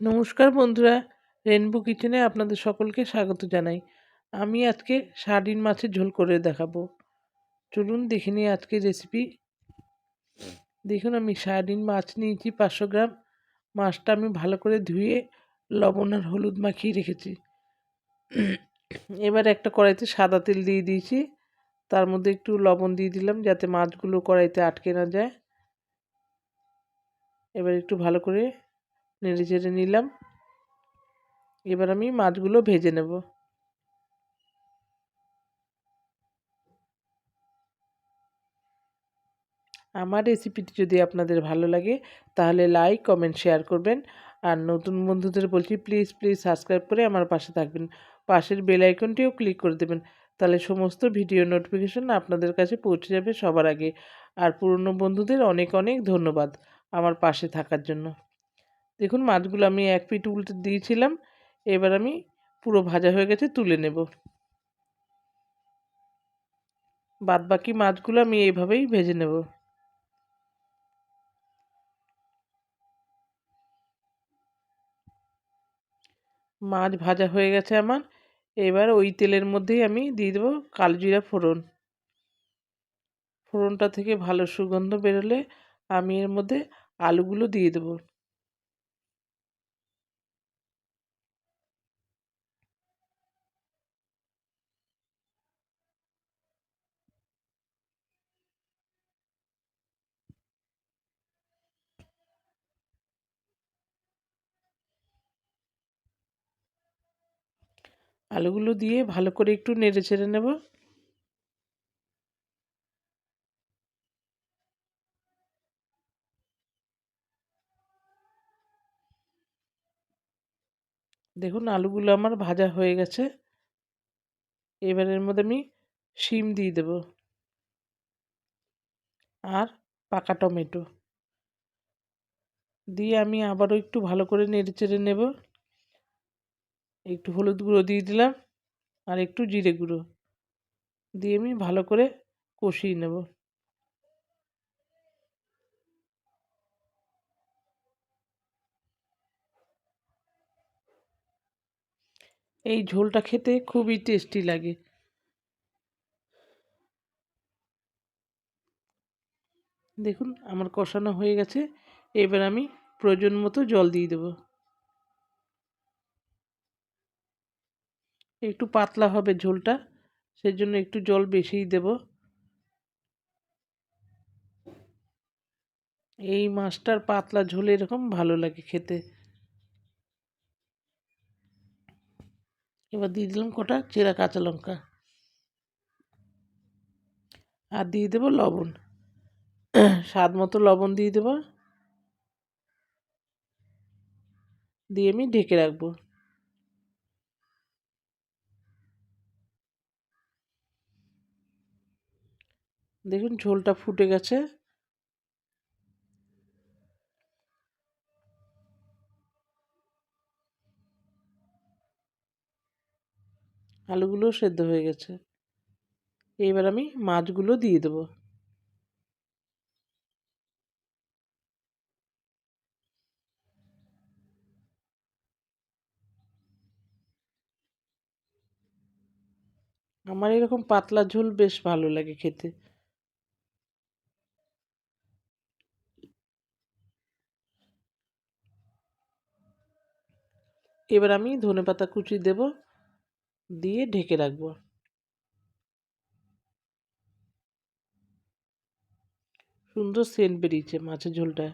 নমস্কার বন্ধুরা রেনবো কিচেনে আপনাদের সকলকে স্বাগত জানাই। আমি আজকে সার্ডিন মাছের ঝোল করে দেখাবো। চলুন দেখে নিই আজকে রেসিপি দেখুন, আমি সার্ডিন মাছ নিয়েছি পাঁচশো গ্রাম। মাছটা আমি ভালো করে ধুয়ে লবণ আর হলুদ মাখিয়ে রেখেছি। এবার একটা কড়াইতে সাদা তেল দিয়ে দিয়েছি। তার মধ্যে একটু লবণ দিয়ে দিলাম যাতে মাছগুলো কড়াইতে আটকে না যায়। এবার একটু ভালো করে নেড়ে চেড়ে নিলাম। এবার আমি মাছগুলো ভেজে নেব। আমার রেসিপিটি যদি আপনাদের ভালো লাগে, তাহলে লাইক, কমেন্ট, শেয়ার করবেন। আর নতুন বন্ধুদের বলছি, প্লিজ প্লিজ সাবস্ক্রাইব করে আমার পাশে থাকবেন। পাশের বেল আইকনটিও ক্লিক করে দেবেন। তাহলে সমস্ত ভিডিও নোটিফিকেশন আপনাদের কাছে পৌঁছে যাবে সবার আগে। আর পুরনো বন্ধুদের অনেক অনেক ধন্যবাদ আমার পাশে থাকার জন্য। দেখুন মাছগুলো আমি এক পিঠ উল্টে দিয়েছিলাম, এবার আমি পুরো ভাজা হয়ে গেছে তুলে নেব। বাদ বাকি মাছগুলো আমি এইভাবেই ভেজে নেব। মাছ ভাজা হয়ে গেছে আমার, এবার ওই তেলের মধ্যেই আমি দিয়ে দেবো কালজিরা ফোড়ন। ফোড়নটা থেকে ভালো সুগন্ধ বেরোলে আমি এর মধ্যে আলুগুলো দিয়ে দেবো। আলুগুলো দিয়ে ভালো করে একটু নেড়ে ছেড়ে নেব। দেখুন, আলুগুলো আমার ভাজা হয়ে গেছে। এবারের মধ্যে আমি শিম দিয়ে দেব আর পাকা টমেটো। দিয়ে আমি আবারও একটু ভালো করে নেড়ে চেড়ে নেব। একটু হলুদ গুঁড়ো দিয়ে দিলাম আর একটু জিরে গুঁড়ো দিয়ে আমি ভালো করে কষিয়ে নেব। এই ঝোলটা খেতে খুবই টেস্টি লাগে। দেখুন, আমার কষানো হয়ে গেছে। এবার আমি প্রয়োজন মতো জল দিয়ে দেব। একটু পাতলা হবে ঝোলটা সেই জন্য একটু জল বেশিই দেব। এই মাছটার পাতলা ঝোল এরকম ভালো লাগে খেতে। এবার দিয়ে দিলাম কটা চেরা কাঁচা লঙ্কা। আর দিয়ে দেবো লবণ। স্বাদ মতো লবণ দিয়ে দেবো। দিয়ে আমি ঢেকে রাখব। দেখুন ঝোলটা ফুটে গেছে। আলুগুলো সেদ্ধ হয়ে গেছে। এবার আমি মাছগুলো দিয়ে দেবো। আমার এরকম পাতলা ঝোল বেশ ভালো লাগে খেতে। এবার আমি ধনে পাতা কুচি দেব, দিয়ে ঢেকে রাখব। সুন্দর সেন্ট বেরিয়েছে মাছের ঝোলটা।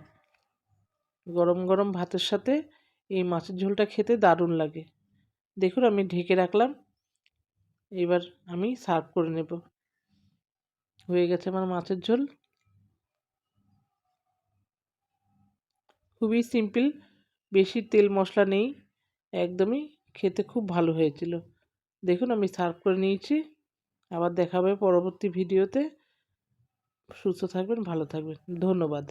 গরম গরম ভাতের সাথে এই মাছের ঝোলটা খেতে দারুণ লাগে। দেখুন, আমি ঢেকে রাখলাম। এবার আমি সার্ভ করে নেব। হয়ে গেছে আমার মাছের ঝোল। খুবই সিম্পল বেশি তেল মশলা নেই। একদমই খেতে খুব ভালো হয়েছিল। দেখুন, আমি সার্ভ করে নিয়েছি। আবার দেখাবে পরবর্তী ভিডিওতে। সুস্থ থাকবেন, ভালো থাকবেন। ধন্যবাদ।